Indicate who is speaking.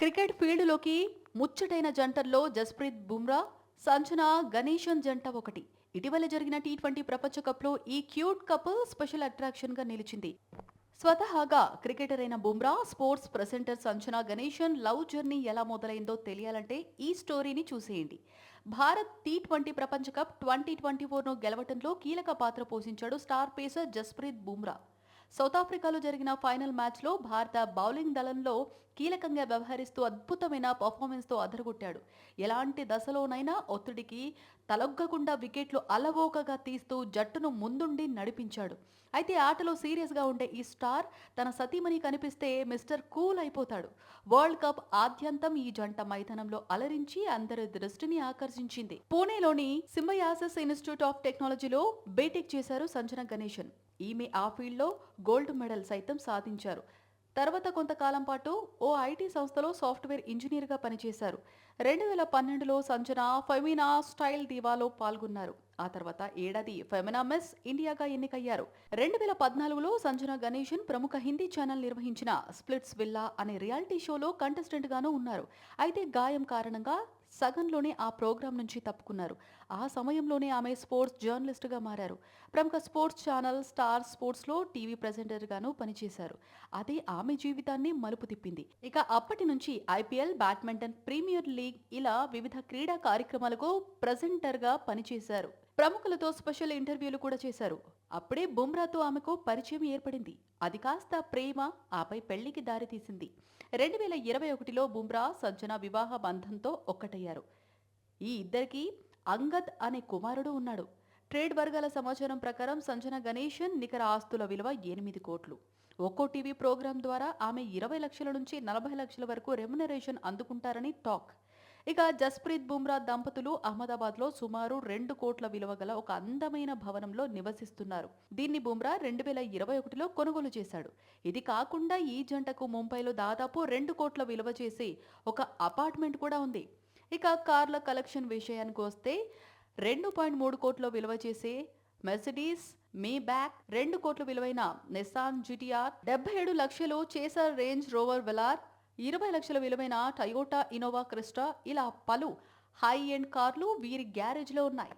Speaker 1: Cricket ఫీల్డ్లోకి ముచ్చటైన జంటల్లో జస్ప్రీత్ బుమ్రా సంచన గణేశన్ జంట ఒకటి. ఇటీవల జరిగిన టీ ట్వంటీ ప్రపంచ కప్లో ఈ క్యూట్ కపుల్ స్పెషల్ అట్రాక్షన్గా నిలిచింది. స్వతహాగా క్రికెటర్ అయిన Bumrah sports presenter Sanjana Ganesan love journey ఎలా మొదలైందో తెలియాలంటే ఈ స్టోరీని చూసేయండి. భారత్ టీ ట్వంటీ ప్రపంచ కప్ ట్వంటీ ట్వంటీ ఫోర్ను గెలవటంలో కీలక పాత్ర పోషించాడు star pacer Jasprit Bumrah. South ఆఫ్రికాలో జరిగిన ఫైనల్ మ్యాచ్లో భారత బౌలింగ్ దళంలో కీలకంగా వ్యవహరిస్తూ అద్భుతమైన పర్ఫార్మెన్స్తో అదరగొట్టాడు. ఎలాంటి దశలోనైనా ఒత్తిడికి తలొగ్గకుండా వికెట్లు అలవోకగా తీస్తూ జట్టును ముందుండి నడిపించాడు. అయితే ఆటలో సీరియస్గా ఉండే ఈ స్టార్ తన సతీమణి కనిపిస్తే మిస్టర్ కూల్ అయిపోతాడు. వరల్డ్ కప్ ఆద్యంతం ఈ జంట మైదానంలో అలరించి అందరి దృష్టిని ఆకర్షించింది. పూణేలోని సింబయాసిస్ ఇన్స్టిట్యూట్ ఆఫ్ టెక్నాలజీలో బీటెక్ చేశారు సంజన గణేశన్. ఈమె ఆ ఫీల్డ్లో గోల్డ్ మెడల్ సైతం సాధించారు. తర్వాత కొంతకాలం పాటు ఓ ఐటీ సంస్థలో సాఫ్ట్వేర్ ఇంజనీర్గా పనిచేశారు. రెండు వేల పన్నెండులో సంజన ఫెమినా స్టైల్ దీవాలో పాల్గొన్నారు. ఆ తర్వాత ఏడాది ఫెమినా మిస్ ఇండియాగా ఎన్నికయ్యారు. రెండు వేల పద్నాలుగులో సంజన గణేశన్ ప్రముఖ హిందీ ఛానల్ నిర్వహించిన స్ప్లిట్స్ విల్లా అనే రియాలిటీ షోలో కంటెస్టెంట్గానూ ఉన్నారు. అయితే గాయం కారణంగా సగంలోనే ఆ ప్రోగ్రాం నుంచి తప్పుకున్నారు. ఆ సమయంలోనే ఆమె స్పోర్ట్స్ జర్నలిస్టుగా మారారు. ప్రముఖ స్పోర్ట్స్ ఛానల్ స్టార్ స్పోర్ట్స్లో టీవీ ప్రజెంటర్గాను పనిచేశారు. అదే ఆమె జీవితాన్ని మలుపు తిప్పింది. ఇక అప్పటి నుంచి ఐపీఎల్ బ్యాడ్మింటన్ ప్రీమియర్ లీగ్ ఇలా వివిధ క్రీడా కార్యక్రమాలకు ప్రెజెంటర్గా పనిచేశారు. ప్రముఖులతో స్పెషల్ ఇంటర్వ్యూలు కూడా చేశారు. అప్పుడే బుమ్రాతో ఆమెకు పరిచయం ఏర్పడింది. అది కాస్త ప్రేమ ఆపై పెళ్ళికి దారితీసింది రెండు వేల ఇరవై ఒకటిలో బుమ్రా సంజన వివాహ బంధంతో ఒక్కటయ్యారు. ఈ ఇద్దరికి అంగద్ అనే కుమారుడు ఉన్నాడు. ట్రేడ్ వర్గాల సమాచారం ప్రకారం సంజన గణేషన్ నికర ఆస్తుల విలువ ఎనిమిది కోట్లు. ఒక్కో టీవీ ప్రోగ్రాం ద్వారా ఆమె ఇరవై లక్షల నుంచి నలభై లక్షల వరకు రెమ్యునరేషన్ అందుకుంటారని టాక్. ఇక జస్ప్రీత్ బుమ్రా దంపతులు అహ్మదాబాద్లో సుమారు రెండు కోట్ల విలువ గల ఒక అందమైన భవనంలో నివసిస్తున్నారు. దీన్ని బుమ్రా రెండు వేల ఇరవై ఒకటిలో కొనుగోలు చేశాడు. ఇది కాకుండా ఈ జంటకు ముంబైలో దాదాపు రెండు కోట్ల విలువ చేసి ఒక అపార్ట్మెంట్ కూడా ఉంది. ఇక కార్ల కలెక్షన్ విషయానికి వస్తే రెండు పాయింట్ మూడు కోట్ల విలువ చేసే మెర్సిడీస్ మీ బ్యాక్ రెండు కోట్ల విలువైన నిసాన్ జిటిఆర్ డెబ్బై ఏడు లక్షలు చేసర్ రేంజ్ రోవర్ వెలార్ ఇరవై లక్షల విలువైన టయోటా ఇనోవా క్రిస్టా ఇలా పలు హై ఎండ్ కార్లు వీరి గ్యారేజ్లో ఉన్నాయి.